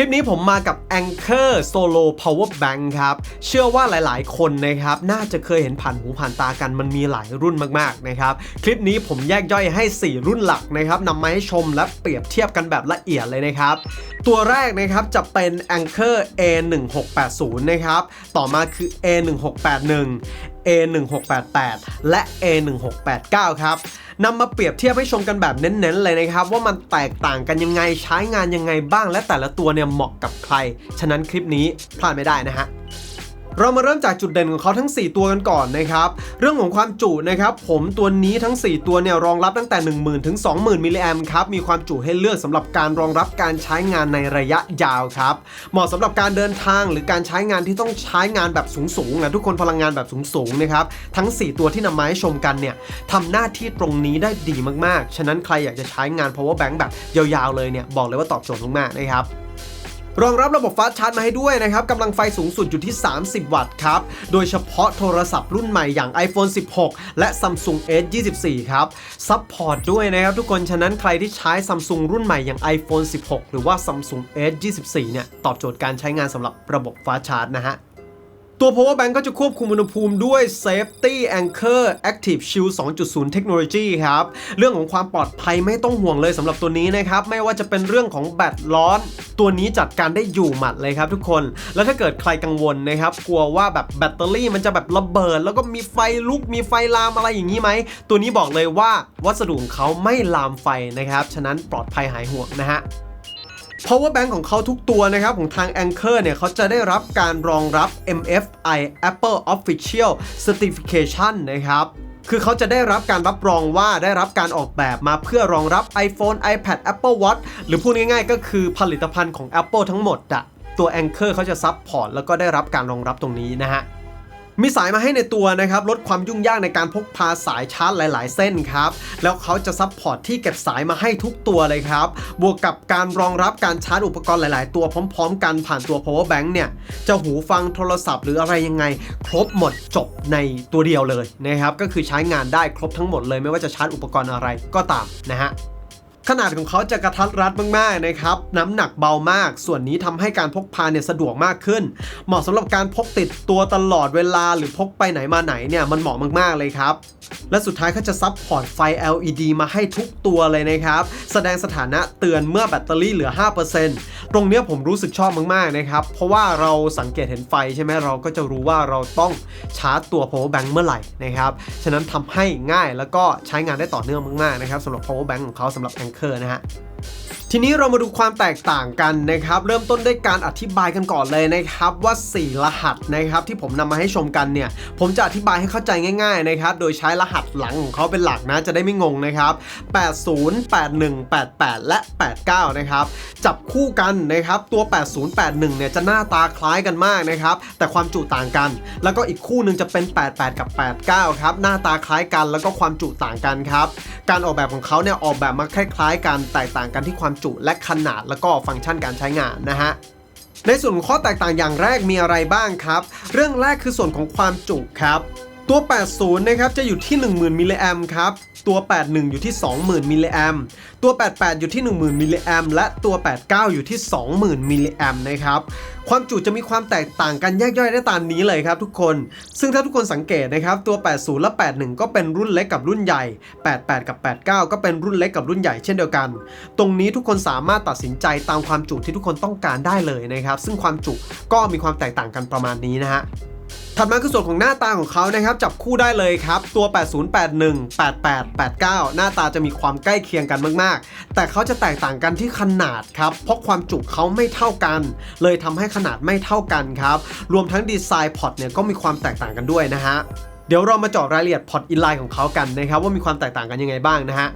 คลิปนี้ผมมากับ Anchor Solo Power Bank ครับ เชื่อว่าหลายๆ คนนะครับ น่าจะเคยเห็นผ่านหูผ่านตากันมันมีหลายรุ่นมาก ๆ นะครับ คลิปนี้ผมแยกย่อยให้ 4 รุ่นหลักนะครับนำมาให้ชมและเปรียบเทียบกันแบบละเอียดเลยนะครับ ตัวแรกนะครับจะเป็น Anchor A1680 นะครับ ต่อมาคือ A1681 A1688 และ A1689 ครับนำมาเปรียบเทียบให้ชมกันแบบเน้นๆเลยนะครับ ว่ามันแตกต่างกันยังไงใช้งานยังไงบ้าง และแต่ละตัวเนี่ยเหมาะกับใคร ฉะนั้นคลิปนี้พลาดไม่ได้นะฮะ เรามาเริ่มจากจุดเด่นของเขาทั้ง 4 ตัวกันก่อนนะครับ เรื่องของความจุนะครับ ผมตัวนี้ทั้ง 4 ตัวเนี่ยรองรับตั้งแต่ 10,000ถึง20,000มิลลิแอมครับ มีความจุให้เลือกสำหรับการรองรับการใช้งานในระยะยาวครับ เหมาะสำหรับการเดินทางหรือการใช้งานที่ต้องใช้งานแบบสูงๆนะทุกคนพลังงานแบบสูงๆนะครับ ทั้ง 4 ตัวที่นำมาให้ชมกันเนี่ยทำหน้าที่ตรงนี้ได้ดีมากๆ ฉะนั้นใครอยากจะใช้งาน power bank แบบยาวๆเลยเนี่ยบอกเลยว่าตอบโจทย์มากๆนะครับ รองรับระบบฟาสต์ชาร์จมาให้ด้วยนะครับกำลังไฟสูงสุดอยู่ที่ 30 วัตต์ครับ โดยเฉพาะโทรศัพท์รุ่นใหม่อย่าง iPhone 16 และ Samsung S24 ครับ ซัพพอร์ตด้วยนะครับทุกคน ฉะนั้นใครที่ใช้ Samsung รุ่นใหม่อย่าง iPhone 16 หรือว่า Samsung S24 เนี่ย ตอบโจทย์การใช้งานสำหรับระบบฟาสต์ชาร์จนะฮะ ตัว power bank ก็จะควบคุมอุณหภูมิด้วย safety anchor active shield 2.0 technology ครับ เรื่องของความปลอดภัยไม่ต้องห่วงเลยสำหรับตัวนี้นะครับ ไม่ว่าจะเป็นเรื่องของแบตร้อน ตัวนี้จัดการได้อยู่หมัดเลยครับทุกคน แล้วถ้าเกิดใครกังวลนะครับ กลัวว่าแบบแบตเตอรี่มันจะแบบระเบิด แล้วก็มีไฟลุกมีไฟลามอะไรอย่างนี้ไหม ตัวนี้บอกเลยว่าวัสดุของเขาไม่ลามไฟนะครับ ฉะนั้นปลอดภัยหายห่วงนะฮะ power bank ของเขาทุกตัวนะครับ ของทาง Anchor เนี่ยเขาจะได้รับการรองรับ MFI Apple Official Certification นะครับคือเขาจะได้รับการรับรองว่าได้รับการออกแบบมาเพื่อรองรับ iPhone iPad Apple Watch หรือพูดง่ายๆ ก็คือผลิตภัณฑ์ของ Apple ทั้งหมดอะตัว Anchor เขาจะซับพอร์ตแล้วก็ได้รับการรองรับตรงนี้นะฮะ มีสายมาให้ในตัวนะครับลดความยุ่งยากในการพกพาสายชาร์จหลาย ๆ เส้นครับแล้วเขาจะซับพอร์ตที่เก็บสายมาให้ทุกตัวเลยครับบวกกับการรองรับการชาร์จอุปกรณ์หลาย ๆ ตัวพร้อม ๆ กันผ่านตัว power bank เนี่ยจะหูฟังโทรศัพท์หรืออะไรยังไง ครบหมดจบในตัวเดียวเลยนะครับก็คือใช้งานได้ครบทั้งหมดเลย ไม่ว่าจะชาร์จอุปกรณ์อะไรก็ตามนะฮะ ขนาดของเขาจะกระทัดรัดมากๆนะครับน้ำหนักเบามาก ส่วนนี้ทำให้การพกพาเนี่ยสะดวกมากขึ้น เหมาะสำหรับการพกติดตัวตลอดเวลาหรือพกไปไหนมาไหนเนี่ยมันเหมาะมากๆเลยครับและสุดท้ายเขาจะซับพอร์ตไฟ LED มาให้ทุกตัวเลยนะครับ แสดงสถานะเตือนเมื่อแบตเตอรี่เหลือ 5%ตรงเนี้ยผมรู้สึกชอบมาก ๆ นะครับ เพราะว่าเราสังเกตเห็นไฟใช่ไหมเราก็จะรู้ว่าเราต้องชาร์จตัว power bank เมื่อไหร่นะครับ ฉะนั้นทำให้ง่ายแล้วก็ใช้งานได้ต่อเนื่องมาก ๆ นะครับสำหรับ power bank ของเขาสำหรับ Anchor นะฮะทีนี้เรามาดูความแตกต่างกันนะครับ เริ่มต้นด้วยการอธิบายกันก่อนเลยนะครับ ว่า 4 รหัสนะครับ ที่ผมนำมาให้ชมกันเนี่ย ผมจะอธิบายให้เข้าใจง่าย ๆนะครับ โดยใช้รหัสหลังของเขาเป็นหลักนะจะได้ไม่งงนะครับ 80 81 88 และ 89 นะครับ จับคู่กันนะครับ ตัว 8081 เนี่ยจะหน้าตาคล้ายกันมากนะครับ แต่ความจุต่างกัน แล้วก็อีกคู่หนึ่งจะเป็น 88 กับ 89 ครับ หน้าตาคล้ายกันแล้วก็ความจุต่างกันครับ การออกแบบของเขาเนี่ยออกแบบมาคล้ายๆ กันแตกต่างกันที่ความจุและขนาดแล้วก็ฟังก์ชันการใช้งานนะฮะในส่วนข้อแตกต่างอย่างแรกมีอะไรบ้างครับ เรื่องแรกคือส่วนของความจุครับ ตัว 80 นะครับ จะอยู่ที่ 10,000 มิลลิแอมครับ ตัว 81 อยู่ที่ 20,000 มิลลิแอม ตัว 88 อยู่ที่ 10,000 มิลลิแอม และตัว 89 อยู่ที่ 20,000 มิลลิแอมนะครับ ความจุจะมีความแตกต่างกันแยกย่อยได้ตามนี้เลยครับทุกคน ซึ่งถ้าทุกคนสังเกตนะครับ ตัว 80 และ 81 ก็เป็นรุ่นเล็กกับรุ่นใหญ่ 88 กับ 89 ก็เป็นรุ่นเล็กกับรุ่นใหญ่เช่นเดียวกัน ตรงนี้ทุกคนสามารถตัดสินใจตามความจุที่ทุกคนต้องการได้เลยนะครับ ซึ่งความจุก็มีความแตกต่างกันประมาณนี้นะฮะ ถัดมาคือส่วนของหน้าตาของเขานะครับจับคู่ได้เลยครับตัว 8081 88 89 หน้าตาจะมีความใกล้เคียงกันมาก ๆ แต่เขาจะแตกต่างกันที่ขนาดครับเพราะความจุเขาไม่เท่ากัน เลยทำให้ขนาดไม่เท่ากันครับรวมทั้งดีไซน์พอร์ตเนี่ยก็มีความแตกต่างกันด้วยนะฮะเดี๋ยวเรามาเจาะรายละเอียดพอร์ตอินไลน์ของเขากันนะครับว่ามีความแตกต่างกันยังไงบ้างนะฮะ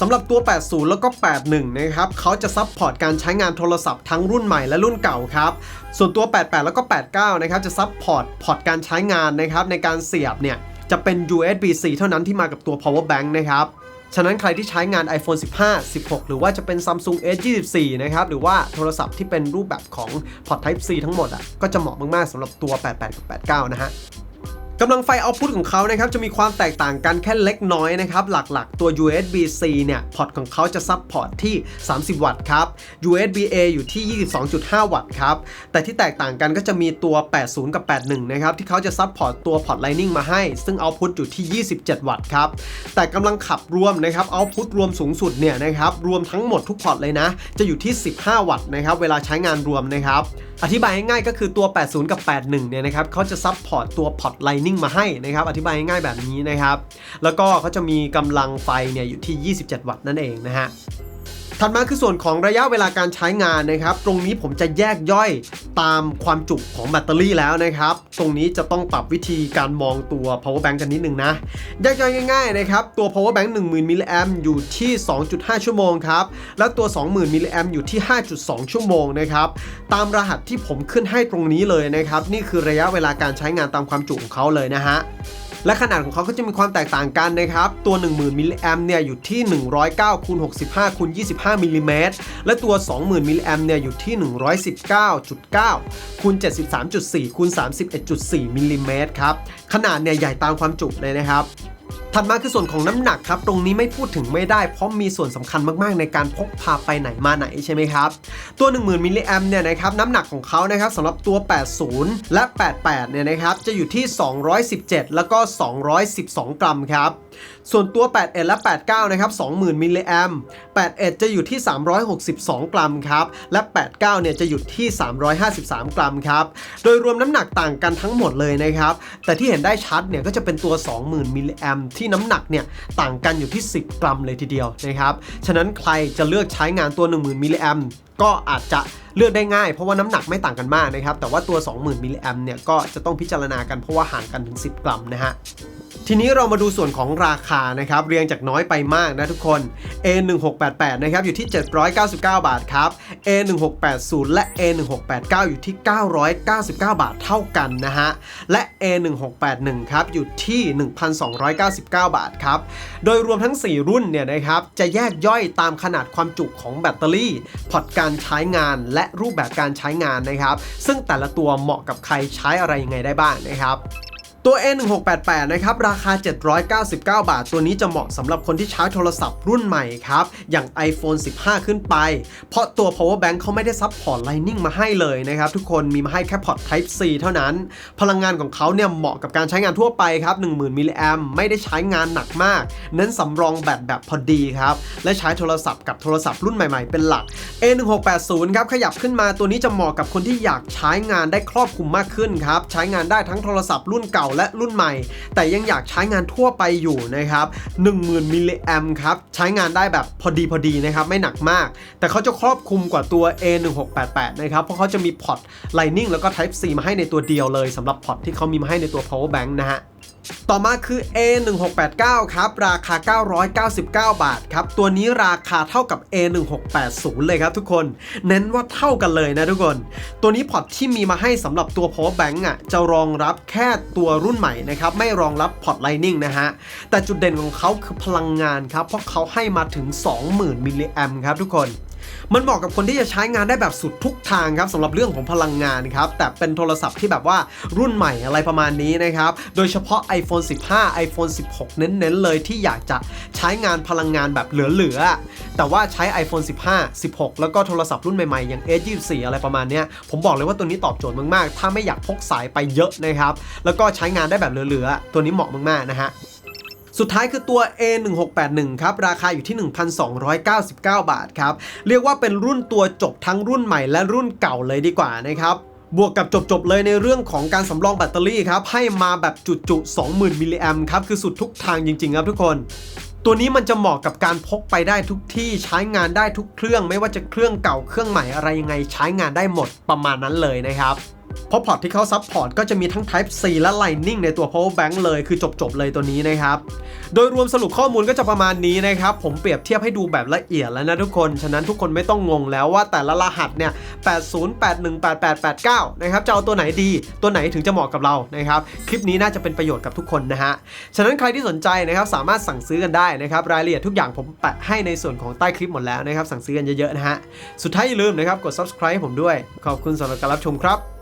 สำหรับตัว 80 แล้วก็ 81 นะครับเขาจะซับพอร์ตการใช้งานโทรศัพท์ทั้งรุ่นใหม่และรุ่นเก่าครับ ส่วนตัว 88 แล้วก็ 89 นะครับจะซับพอร์ตพอร์ตการใช้งานนะครับในการเสียบเนี่ยจะเป็น USB-C เท่านั้นที่มากับตัว power bank นะครับฉะนั้นใครที่ใช้งาน iPhone 15 16 หรือว่าจะเป็น Samsung S24 นะครับ หรือว่าโทรศัพท์ที่เป็นรูปแบบของพอร์ต Type C ทั้งหมดอะ ก็จะเหมาะมาก ๆสำหรับตัว 88 กับ 89 นะฮะ กำลังไฟเอาพุทของเขานะครับจะมีความแตกต่างกันแค่เล็กน้อยนะครับหลักๆ ตัว USB-C เนี่ยพอร์ตของเขาจะซับพอร์ตที่ 30 วัตต์ครับ USB-A อยู่ที่ 22.5 วัตต์ครับแต่ที่แตกต่างกันก็จะมีตัว 80 กับ 81 นะครับที่เขาจะซับพอร์ตตัวพอร์ต Lightning มาให้ ซึ่งเอาพุทอยู่ที่ 27 วัตต์ครับแต่กำลังขับรวมนะครับเอาพุทรวมสูงสุดเนี่ยนะครับรวมทั้งหมดทุกพอร์ตเลยนะ จะอยู่ที่ 15 วัตต์นะครับเวลาใช้งานรวมนะครับอธิบายง่ายๆก็คือตัว 80 กับ 81 เนี่ยนะครับเขาจะซับพอร์ตตัวพอร์ต Lightning นิ่งมาให้นะครับ อธิบายง่ายๆแบบนี้นะครับ แล้วก็เขาจะมีกำลังไฟเนี่ยอยู่ที่ 27 วัตต์นั่นเองนะฮะ ถัดมาคือส่วนของระยะเวลาการใช้งานนะครับ ตรงนี้ผมจะแยกย่อยตามความจุของแบตเตอรี่แล้วนะครับ ตรงนี้จะต้องปรับวิธีการมองตัว power bank กันนิดนึงนะ แยกย่อยง่ายๆนะครับ ตัว power bank 10,000มิลลิแอมอยู่ที่ 2.5 ชั่วโมงครับ แล้วตัว 20,000มิลลิแอมอยู่ที่ 5.2 ชั่วโมงนะครับ ตามรหัสที่ผมขึ้นให้ตรงนี้เลยนะครับ นี่คือระยะเวลาการใช้งานตามความจุของเขาเลยนะฮะ และขนาดของเขาก็จะมีความแตกต่างกันนะครับ ตัว 10,000มิลลิแอมเนี่ยอยู่ที่ 109คูณ65คูณ25มิลลิเมตรและตัว 20,000มิลลิแอมเนี่ยอยู่ที่ 119.9คูณ73.4คูณ31.4มิลลิเมตรครับขนาดเนี่ยใหญ่ตามความจุเลยนะครับ ถัดมาคือส่วนของน้ำหนักครับ ตรงนี้ไม่พูดถึงไม่ได้ เพราะมีส่วนสำคัญมากๆ ในการพกพาไปไหนมาไหนใช่ไหมครับ ตัว 10,000มิลลิแอมเนี่ยนะครับน้ำหนักของเขานะครับสำหรับตัว 80 และ 88 เนี่ยนะครับจะอยู่ที่ 217 แล้วก็ 212 กรัมครับ ส่วนตัว 81 และ 89 นะครับ 20,000มิลลิแอม81 จะอยู่ที่ 362 กรัมครับ และ 89 เนี่ยจะอยู่ที่ 353 กรัมครับ โดยรวมน้ำหนักต่างกันทั้งหมดเลยนะครับ แต่ที่เห็นได้ชัดเนี่ยก็จะเป็นตัว 20,000มิลลิแอมที่น้ำหนักเนี่ยต่างกันอยู่ที่ 10 กรัมเลยทีเดียวนะครับ ฉะนั้นใครจะเลือกใช้งานตัว 10,000มิลลิแอมก็อาจจะเลือกได้ง่ายเพราะว่าน้ำหนักไม่ต่างกันมากนะครับ แต่ว่าตัว 20,000มิลลิแอมเนี่ยก็จะต้องพิจารณากันเพราะว่าห่างกันถึง 10 กรัมนะฮะ ทีนี้เรามาดูส่วนของราคานะครับเรียงจากน้อยไปมากนะทุกคน A1688 นะครับอยู่ที่ 799 บาทครับ A1680 และ A1689 อยู่ที่ 999 บาทเท่ากันนะฮะและ A1681 ครับอยู่ที่ 1,299 บาทครับโดยรวมทั้ง 4 รุ่นเนี่ยนะครับจะแยกย่อยตามขนาดความจุของแบตเตอรี่พอร์ตการใช้งานและรูปแบบการใช้งานนะครับ ซึ่งแต่ละตัวเหมาะกับใครใช้อะไรยังไงได้บ้างนะครับ ตัว A1688 นะครับ ราคา 799 บาท ตัวนี้จะเหมาะสำหรับคนที่ใช้โทรศัพท์รุ่นใหม่ครับ อย่าง iPhone 15 ขึ้นไป เพราะตัว power bank เขาไม่ได้ซับพอร์ต Lightning มาให้เลยนะครับ ทุกคนมีมาให้แค่พอร์ต Type C เท่านั้น พลังงานของเขาเนี่ยเหมาะกับการใช้งานทั่วไปครับ 10,000มิลลิแอมไม่ได้ใช้งานหนักมาก เน้นสำรองแบตแบบพอดีครับ และใช้โทรศัพท์กับโทรศัพท์รุ่นใหม่ๆเป็นหลัก A1680 ครับขยับขึ้นมาตัวนี้จะเหมาะกับคนที่อยากใช้งานได้ครอบคลุมมากขึ้นครับใช้งานได้ทั้งโทรศัพท์รุ่นเก่าและรุ่นใหม่ แต่ยังอยากใช้งานทั่วไปอยู่นะครับ10,000มิลลิแอมครับใช้งานได้แบบพอดีพอดีนะครับไม่หนักมาก แต่เขาจะครอบคลุมกว่าตัว A1688 นะครับเพราะเขาจะมีพอร์ต Lightning แล้วก็ Type C มาให้ในตัวเดียวเลยสำหรับพอร์ตที่เขามีมาให้ในตัว power bank นะฮะ ต่อมาคือ A1689 ครับ ราคา 999 บาทครับ ตัวนี้ราคาเท่ากับ A1680 เลยครับทุกคน เน้นว่าเท่ากันเลยนะทุกคน ตัวนี้พอร์ตที่มีมาให้สำหรับตัว power bank อะจะรองรับแค่ตัวรุ่นใหม่นะครับ ไม่รองรับพอร์ต Lightning นะฮะ แต่จุดเด่นของเขาคือพลังงานครับ เพราะเขาให้มาถึง 20,000มิลลิแอมครับทุกคน มันเหมาะกับคนที่จะใช้งานได้แบบสุดทุกทางครับสำหรับเรื่องของพลังงานครับแต่เป็นโทรศัพท์ที่แบบว่ารุ่นใหม่อะไรประมาณนี้นะครับ โดยเฉพาะ iPhone 15 iPhone 16 เน้นๆ เลยที่อยากจะใช้งานพลังงานแบบเหลือๆ แต่ว่าใช้ iPhone 15 16 แล้วก็โทรศัพท์รุ่นใหม่ๆ อย่าง A24 อะไรประมาณนี้ผมบอกเลยว่าตัวนี้ตอบโจทย์มากๆ ถ้าไม่อยากพกสายไปเยอะนะครับ แล้วก็ใช้งานได้แบบเหลือๆ ตัวนี้เหมาะมากๆนะฮะ สุดท้ายคือตัว A1681 ครับราคาอยู่ที่ 1,299 บาทครับ เรียกว่าเป็นรุ่นตัวจบทั้งรุ่นใหม่และรุ่นเก่าเลยดีกว่านะครับบวกกับจบๆเลยในเรื่องของการสำรองแบตเตอรี่ครับ ให้มาแบบจุๆ20,000 มิลลิแอมครับ คือสุดทุกทางจริง ๆ ครับทุกคน ตัวนี้มันจะเหมาะกับการพกไปได้ทุกที่ใช้งานได้ทุกเครื่อง ไม่ว่าจะเครื่องเก่าเครื่องใหม่อะไรยังไงใช้งานได้หมดประมาณนั้นเลยนะครับ เพราะพอร์ตที่เขาซัพพอร์ตก็จะมีทั้ง Type C และ Lightning ในตัว power bank เลยคือจบ ๆ เลยตัวนี้นะครับ โดยรวมสรุปข้อมูลก็จะประมาณนี้นะครับ ผมเปรียบเทียบให้ดูแบบละเอียดแล้วนะทุกคน ฉะนั้นทุกคนไม่ต้องงงแล้วว่าแต่ละรหัสเนี่ย 80 81 88 89 นะครับ จะเอาตัวไหนดี ตัวไหนถึงจะเหมาะกับเรานะครับ คลิปนี้น่าจะเป็นประโยชน์กับทุกคนนะฮะ ฉะนั้นใครที่สนใจนะครับสามารถสั่งซื้อกันได้นะครับรายละเอียดทุกอย่างผมแปะให้ในส่วนของใต้คลิปหมดแล้วนะครับสั่งซื้อกันเยอะๆนะฮะสุดท้ายอย่าลืมนะครับกด subscribe ผมด้วย ขอบคุณสำหรับการรับชมครับ